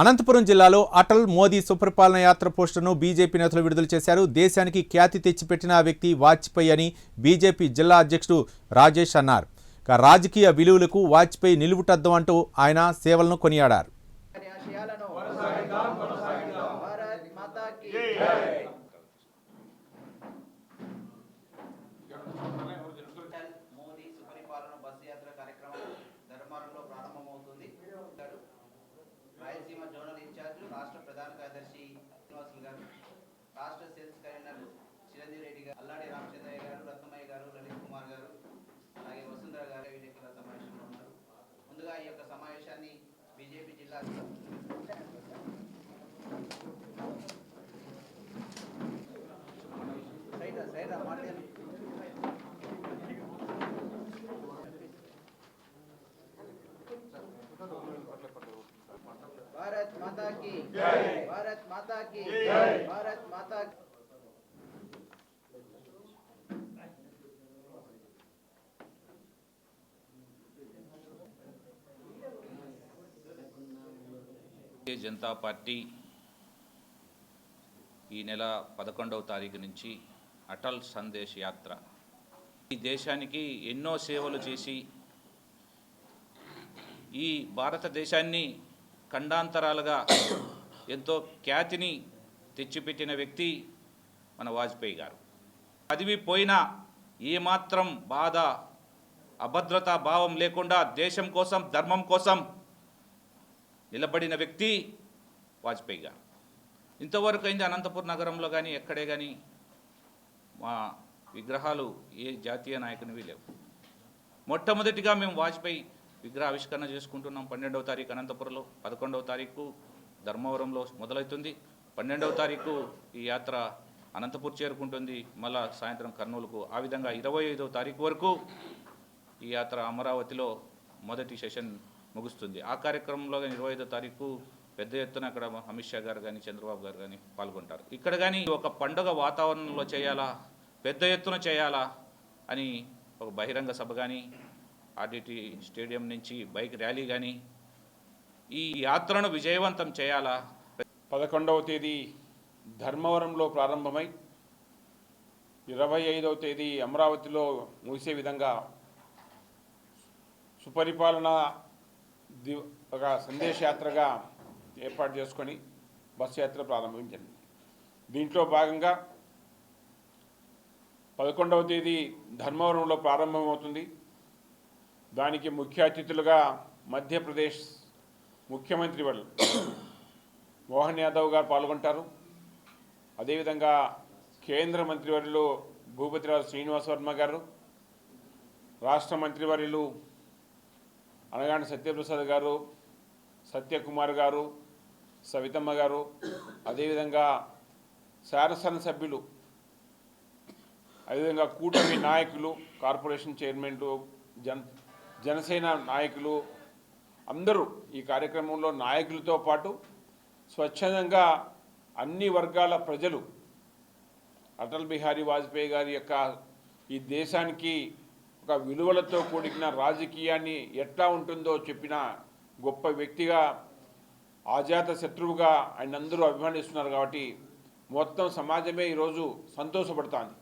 అనంతపురం జిల్లాలో అటల్ మోదీ సుపరిపాలన యాత్ర పోస్టర్ను బీజేపీ నేతలు విడుదల చేశారు. దేశానికి ఖ్యాతి తెచ్చిపెట్టిన ఆ వ్యక్తి వాజ్పేయి అని బీజేపీ జిల్లా అధ్యక్షుడు రాజేష్ అన్నారు. రాజకీయ విలువలకు వాజ్పేయి నిలువుటద్దం అంటూ ఆయన సేవలను కొనియాడారు. కార్యదర్శి శ్రీనివాసులు గారు రాష్ట్ర సేల్స్ కన్వీనర్ చిరంజీవి రెడ్డి గారు అల్లాడి రామచంద్రయ్య గారు రత్నమయ్య గారు లలిత్ కుమార్ గారు అలాగే వసుంధర గారు విలేకరుల సమావేశంలో ఉన్నారు ముందుగా ఈ యొక్క సమావేశాన్ని బీజేపీ జిల్లా సైడ్ రా, సైడ్ మాట్లాడండి. की జనతా పార్టీ ఈ నెల పదకొండవ తారీఖు నుంచి అటల్ సందేశ్ యాత్ర. ఈ దేశానికి ఎన్నో సేవలు చేసి ఈ భారతదేశాన్ని ఖండాంతరాలుగా ఎంతో ఖ్యాతిని తెచ్చిపెట్టిన వ్యక్తి మన వాజ్పేయి గారు. చదివి పోయినా ఏమాత్రం బాధ అభద్రతా భావం లేకుండా దేశం కోసం ధర్మం కోసం నిలబడిన వ్యక్తి వాజ్పేయి గారు. ఇంతవరకు అయింది అనంతపురం నగరంలో కానీ ఎక్కడే కానీ మా విగ్రహాలు ఏ జాతీయ నాయకునివి లేవు. మొట్టమొదటిగా మేము వాజ్పేయి విగ్రహ ఆవిష్కరణ చేసుకుంటున్నాం. పన్నెండవ తారీఖు అనంతపురంలో పదకొండవ తారీఖు ధర్మవరంలో మొదలవుతుంది. పన్నెండవ తారీఖు ఈ యాత్ర అనంతపూర్ చేరుకుంటుంది. మళ్ళా సాయంత్రం కర్నూలుకు. ఆ విధంగా ఇరవై ఐదవ తారీఖు వరకు ఈ యాత్ర అమరావతిలో మొదటి సెషన్ ముగుస్తుంది. ఆ కార్యక్రమంలో కానీ ఇరవై ఐదో తారీఖు పెద్ద ఎత్తున అక్కడ అమిత్ షా గారు కానీ చంద్రబాబు గారు కానీ పాల్గొంటారు. ఇక్కడ కానీ ఒక పండుగ వాతావరణంలో చేయాలా? పెద్ద ఎత్తున చేయాలా? అని ఒక బహిరంగ సభ కానీ ఆర్డిటి స్టేడియం నుంచి బైక్ ర్యాలీ కానీ ఈ యాత్రను విజయవంతం చేయాలా? పదకొండవ తేదీ ధర్మవరంలో ప్రారంభమై ఇరవై ఐదవ తేదీ అమరావతిలో ముగిసే విధంగా సుపరిపాలన ది ఒక సందేశయాత్రగా ఏర్పాటు చేసుకొని బస్సు యాత్ర ప్రారంభించింది. దీంట్లో భాగంగా పదకొండవ తేదీ ధర్మవరంలో ప్రారంభమవుతుంది. దానికి ముఖ్య అతిథులుగా మధ్యప్రదేశ్ ముఖ్యమంత్రి వాళ్ళు మోహన్ యాదవ్ గారు పాల్గొంటారు. అదేవిధంగా కేంద్ర మంత్రివర్యులు భూపతిరాజు శ్రీనివాస్ వర్మ గారు రాష్ట్ర మంత్రివర్యులు అనగాని సత్యప్రసాద్ గారు సత్యకుమార్ గారు సవితమ్మ గారు అదేవిధంగా శాసన సభ్యులు అదేవిధంగా కూటమి నాయకులు కార్పొరేషన్ చైర్మన్లు జన్ జనసేన నాయకులు అందరూ ఈ కార్యక్రమంలో నాయకులతో పాటు స్వచ్ఛందంగా అన్ని వర్గాల ప్రజలు అటల్ బిహారీ వాజ్పేయి గారి యొక్క ఈ దేశానికి ఒక విలువలతో కూడిన రాజకీయాన్ని ఎట్లా ఉంటుందో చెప్పిన గొప్ప వ్యక్తిగా ఆజాత శత్రువుగా ఆయన అందరూ అభిమానిస్తున్నారు కాబట్టి మొత్తం సమాజమే ఈరోజు సంతోషపడుతుంది.